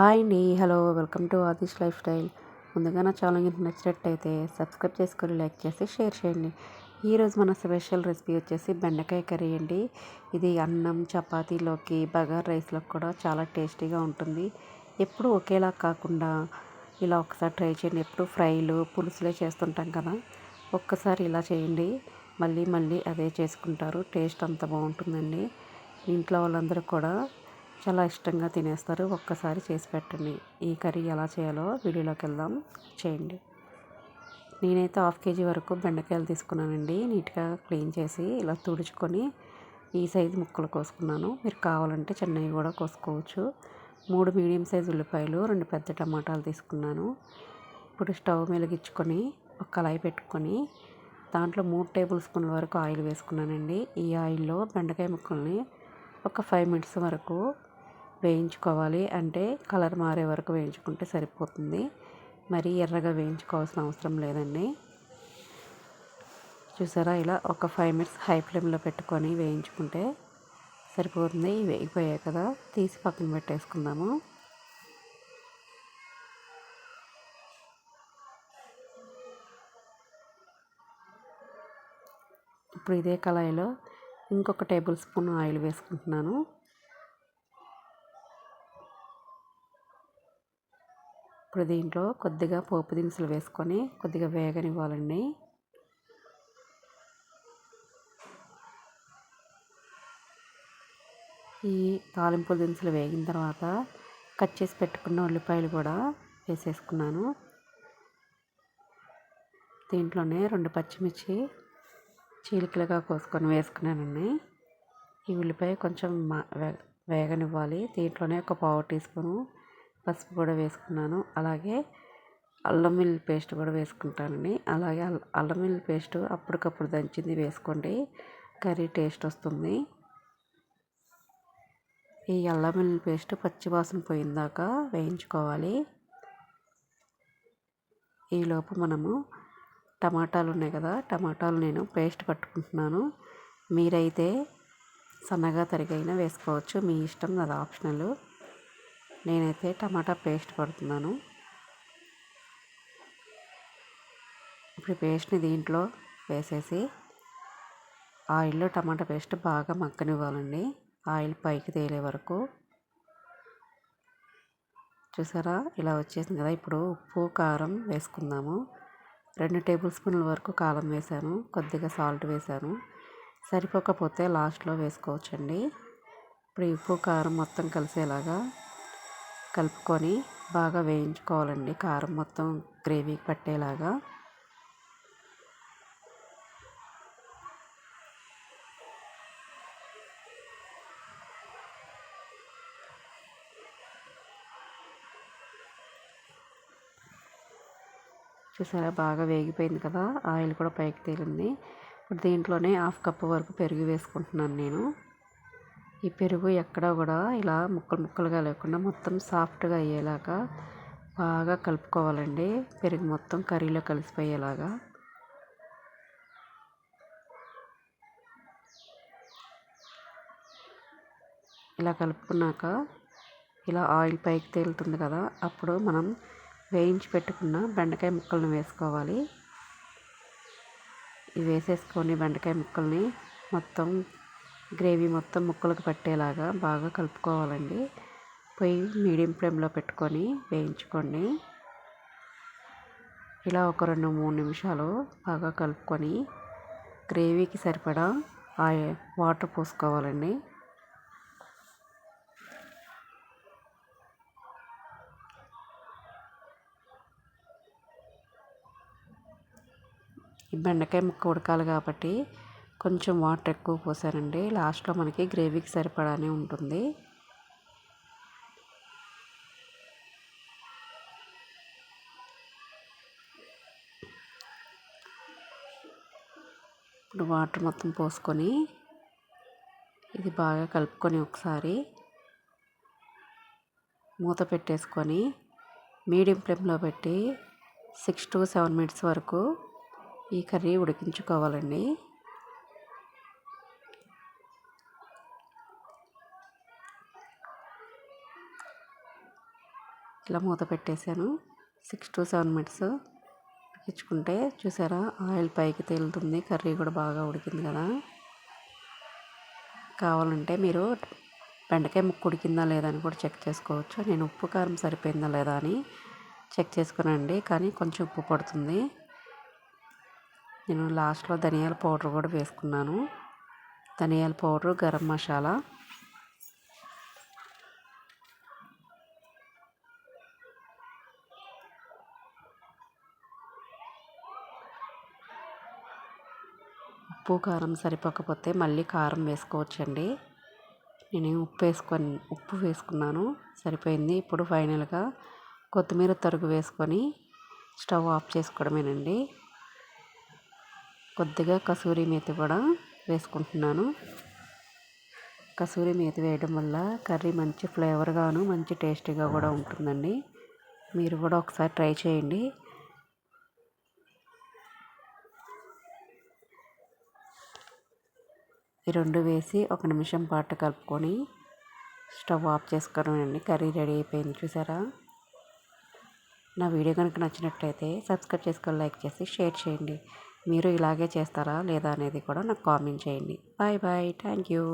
Hi అండి. Hello welcome to Aadish life style. ముందుగా నా ఛానల్ మీకు నచ్చినట్టయితే సబ్స్క్రైబ్ చేసుకొని లైక్ చేసి షేర్ చేయండి. ఈరోజు మన స్పెషల్ రెసిపీ వచ్చేసి బెండకాయ కర్రీ అండి. ఇది అన్నం చపాతీలోకి బగార్ రైస్లోకి కూడా చాలా టేస్టీగా ఉంటుంది. ఎప్పుడు ఒకేలా కాకుండా ఇలా ఒకసారి ట్రై చేయండి. ఎప్పుడు ఫ్రైలు పులుసులే చేస్తుంటాం కదా. ఒక్కసారి ఇలా చేయండి. మళ్ళీ మళ్ళీ అదే చేసుకుంటారు. టేస్ట్ అంత బాగుంటుందండి. ఇంట్లో వాళ్ళందరూ కూడా చాలా ఇష్టంగా తినేస్తారు. ఒక్కసారి చేసి పెట్టండి. ఈ కర్రీ ఎలా చేయాలో వీడియోలోకి వెళ్దాం. చేయండి. నేనైతే హాఫ్ కేజీ వరకు బెండకాయలు తీసుకున్నానండి. నీట్గా క్లీన్ చేసి ఇలా తుడుచుకొని ఈ సైజు ముక్కలు కోసుకున్నాను. మీరు కావాలంటే చిన్నవి కూడా కోసుకోవచ్చు. మూడు మీడియం సైజు ఉల్లిపాయలు రెండు పెద్ద టమాటాలు తీసుకున్నాను. ఇప్పుడు స్టవ్ మెలిగించుకొని ఒక కళాయి పెట్టుకొని దాంట్లో మూడు టేబుల్ స్పూన్ల వరకు ఆయిల్ వేసుకున్నానండి. ఈ ఆయిల్లో బెండకాయ ముక్కల్ని ఒక ఫైవ్ మినిట్స్ వరకు వేయించుకోవాలి. అంటే కలర్ మారే వరకు వేయించుకుంటే సరిపోతుంది. మరీ ఎర్రగా వేయించుకోవాల్సిన అవసరం లేదండి. చూసారా? ఇలా ఒక ఫైవ్ మినిట్స్ హై ఫ్లేమ్లో పెట్టుకొని వేయించుకుంటే సరిపోతుంది. వేగిపోయాయి కదా? తీసి పక్కన పెట్టేసుకుందాము. ఇప్పుడు ఇదే కళాయిలో ఇంకొక టేబుల్ స్పూన్ ఆయిల్ వేసుకుంటున్నాను. ఇప్పుడు దీంట్లో కొద్దిగా పోపు దినుసులు వేసుకొని కొద్దిగా వేగనివ్వాలండి. ఈ తాలింపు దినుసులు వేగిన తర్వాత కట్ చేసి పెట్టుకున్న ఉల్లిపాయలు కూడా వేసేసుకున్నాను. దీంట్లోనే రెండు పచ్చిమిర్చి చీలికలుగా కోసుకొని వేసుకున్నానండి. ఈ ఉల్లిపాయ కొంచెం వేగనివ్వాలి. దీంట్లోనే ఒక పావు టీ స్పూను పసుపు కూడా వేసుకున్నాను. అలాగే అల్లం వెల్లుల్లి పేస్ట్ కూడా వేసుకుంటానండి. అలాగే అల్లం వెల్లుల్లి పేస్ట్ అప్పటికప్పుడు దంచింది వేసుకోండి. కర్రీ టేస్ట్ వస్తుంది. ఈ అల్లం వెల్లుల్లి పేస్ట్ పచ్చివాసన పోయిందాక వేయించుకోవాలి. ఈలోపు మనము టమాటాలు ఉన్నాయి కదా టమాటాలు నేను పేస్ట్ పట్టుకుంటున్నాను. మీరైతే సన్నగా తరిగైనా వేసుకోవచ్చు. మీ ఇష్టం అది ఆప్షనల్. నేనైతే టమాటా పేస్ట్ పడుతున్నాను. ఇప్పుడు పేస్ట్ని దీంట్లో వేసేసి ఆయిల్లో టమాటా పేస్ట్ బాగా మగ్గనివ్వాలండి. ఆయిల్ పైకి తేలే వరకు. చూసారా? ఇలా వచ్చేసింది కదా. ఇప్పుడు ఉప్పు కారం వేసుకుందాము. రెండు టేబుల్ స్పూన్ల వరకు కారం వేసాను. కొద్దిగా సాల్ట్ వేసాను. సరిపోకపోతే లాస్ట్లో వేసుకోవచ్చండి. ఇప్పుడు ఉప్పు కారం మొత్తం కలిసేలాగా కలుపుకొని బాగా వేయించుకోవాలండి. కారం మొత్తం గ్రేవీకి పట్టేలాగా. చూసారా? బాగా వేగిపోయింది కదా. ఆయిల్ కూడా పైకి తేలింది. ఇప్పుడు దీంట్లోనే హాఫ్ కప్ వరకు పెరుగు వేసుకుంటున్నాను నేను. ఈ పెరుగు ఎక్కడ కూడా ఇలా ముక్కలు ముక్కలుగా లేకుండా మొత్తం సాఫ్ట్గా అయ్యేలాగా బాగా కలుపుకోవాలండి. పెరుగు మొత్తం కర్రీలో కలిసిపోయేలాగా. ఇలా కలుపుకున్నాక ఇలా ఆయిల్ పైకి తేలుతుంది కదా అప్పుడు మనం వేయించి పెట్టుకున్న బెండకాయ ముక్కలను వేసుకోవాలి. ఇవి వేసేసుకొని బెండకాయ ముక్కల్ని మొత్తం గ్రేవీ మొత్తం ముక్కలకు పట్టేలాగా బాగా కలుపుకోవాలండి. పొయ్యి మీడియం ఫ్లేమ్లో పెట్టుకొని వేయించుకోండి. ఇలా ఒక రెండు మూడు నిమిషాలు బాగా కలుపుకొని గ్రేవీకి సరిపడా వాటర్ పోసుకోవాలండి. ఈ బెండకాయ ముక్క ఉడకాలి కాబట్టి కొంచెం వాటర్ ఎక్కువ పోసానండి. లాస్ట్లో మనకి గ్రేవీకి సరిపడానే ఉంటుంది. ఇప్పుడు వాటర్ మొత్తం పోసుకొని ఇది బాగా కలుపుకొని ఒకసారి మూత పెట్టేసుకొని మీడియం ఫ్లేమ్లో పెట్టి సిక్స్ టు సెవెన్ మినిట్స్ వరకు ఈ కర్రీ ఉడికించుకోవాలండి. ఇలా మూత పెట్టేశాను. సిక్స్ టు సెవెన్ మినిట్స్ ఉడికించుకుంటే చూసారా? ఆయిల్ పైకి తేలుతుంది. కర్రీ కూడా బాగా ఉడికింది కదా? కావాలంటే మీరు బెండకాయ ముక్క ఉడికిందా లేదా అని కూడా చెక్ చేసుకోవచ్చు. నేను ఉప్పు కారం సరిపోయిందా లేదా అని చెక్ చేసుకునండి కానీ కొంచెం ఉప్పు పడుతుంది. నేను లాస్ట్లో ధనియాల పౌడర్ కూడా వేసుకున్నాను. ధనియాల పౌడర్ గరం మసాలా ఉప్పు కారం సరిపోకపోతే మళ్ళీ కారం వేసుకోవచ్చండి. నేను ఉప్పు వేసుకొని ఉప్పు వేసుకున్నాను సరిపోయింది. ఇప్పుడు ఫైనల్గా కొత్తిమీర తరుగు వేసుకొని స్టవ్ ఆఫ్ చేసుకోవడమేనండి. కొద్దిగా కసూరి మేతి కూడా వేసుకుంటున్నాను. కసూరి మేతి వేయడం వల్ల కర్రీ మంచి ఫ్లేవర్గాను మంచి టేస్టీగా కూడా ఉంటుందండి. మీరు కూడా ఒకసారి ట్రై చేయండి. ఈ రెండు వేసి ఒక నిమిషం పాటు కలుపుకొని స్టవ్ ఆఫ్ చేసుకోవడం కర్రీ రెడీ అయిపోయింది చూసారా? నా వీడియో కనుక నచ్చినట్లయితే సబ్స్క్రైబ్ చేసుకొని లైక్ చేసి షేర్ చేయండి. మీరు ఇలాగే చేస్తారా లేదా అనేది కూడా నాకు కామెంట్ చేయండి. Bye bye. Thank you.